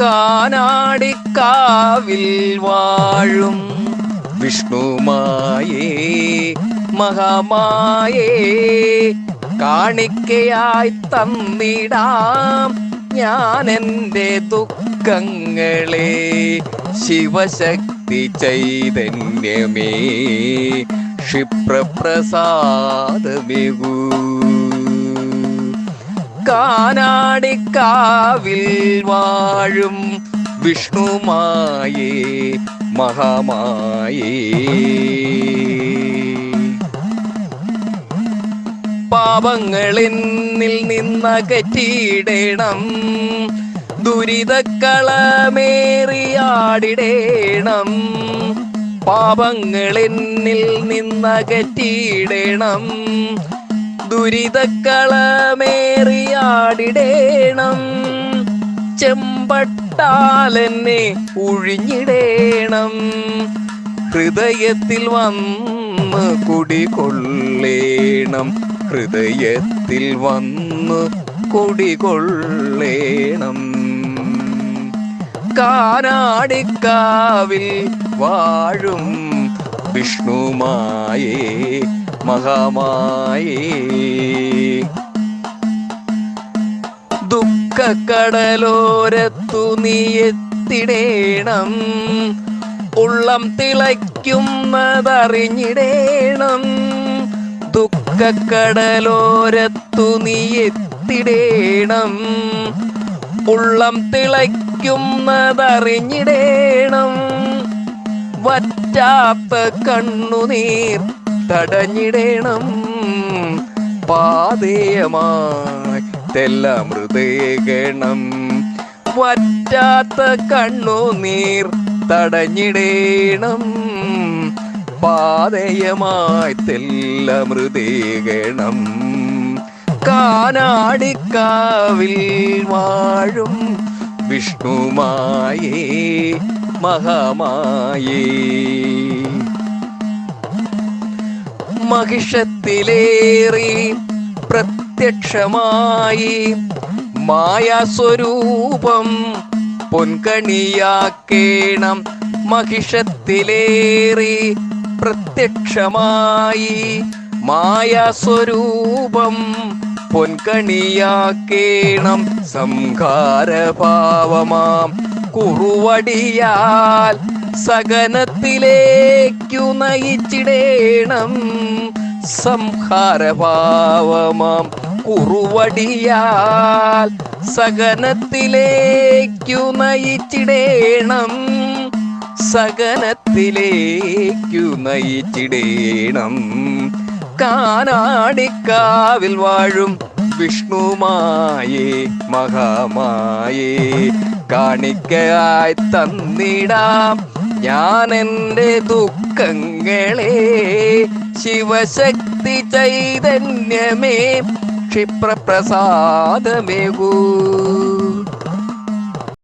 കാനാടിക്കാവിൽ വാഴും. വിഷ്ണുമായേ മഹാമായേ കാണിക്കയായി തന്നിടാം ഞാൻ എന്റെ ദുഃഖങ്ങളെ. ശിവശക്തി ചൈതന്യമേ ക്ഷിപ്രപ്രസാദമികൂ. കാനാടിക്കാവിൽ വാഴും വിഷ്ണുമായേ മഹാമായേ. പാപങ്ങളെന്നിൽ നിന്നകറ്റിയിടണം ദുരിതക്കളമേറിയാടിടേണം. പാപങ്ങളെന്നിൽ നിന്നകറ്റിയിടണം ദുരിതക്കളമേറിയാടിടേണം. ചെമ്പട്ടാലെന്നെ ഒഴിഞ്ഞിടേണം ഹൃദയത്തിൽ വന്ന് കുടികൊള്ളേണം. ഹൃദയത്തിൽ വന്ന് കുടികൊള്ളേണം. കാനാടിക്കാവിൽ വാഴും വിഷ്ണുമായേ മഹാമായേ. ദുഃഖക്കടലോരത്തു നീ എത്തിടേണം. ഉള്ളം തിളയ്ക്കുന്നതറിഞ്ഞിടേണം. ദുഃഖക്കടലോരത്തു നീ എത്തിടേണം. ഉള്ളം തിളയ്ക്കുന്നതറിഞ്ഞിടേണം. വറ്റാത്ത കണ്ണുനീർ തടഞ്ഞിടേണം. പാതേയമായി തെല്ലമൃതേകണം വറ്റാത്ത കണ്ണുനീർ തടഞ്ഞിടേണം. പാതയമായി തെല്ലമൃതേകണം കാനാടിക്കാവിൽ വാഴും വിഷ്ണുമായേ. മഹാമായേ. മഹിഷത്തിലേറി പ്രത്യക്ഷമായി മായാസ്വരൂപം പൊൻകണിയാക്കേണം. മഹിഷത്തിലേറി പ്രത്യക്ഷമായി മായാസ്വരൂപം പൊൻകണിയാക്കേണം. സംഘാരഭാവമാം കുറുവടിയാൽ സകനത്തിലേക്കു നയിച്ചിടേണം. സംഹാരഭാവമാം കുറുവടിയാൽ സകനത്തിലേക്കു നയിച്ചിടേണം. സകനത്തിലേക്കു നയിച്ചിടേണം. കാനാടിക്കാവിൽ വാഴും വിഷ്ണുമായേ മഹാമായേ കാണിക്കായി തന്നിടാം ഞാൻ എന്റെ ദുഃഖങ്ങളെ. ശിവശക്തി ചൈതന്യമേ ക്ഷിപ്രപ്രസാദമേകൂ.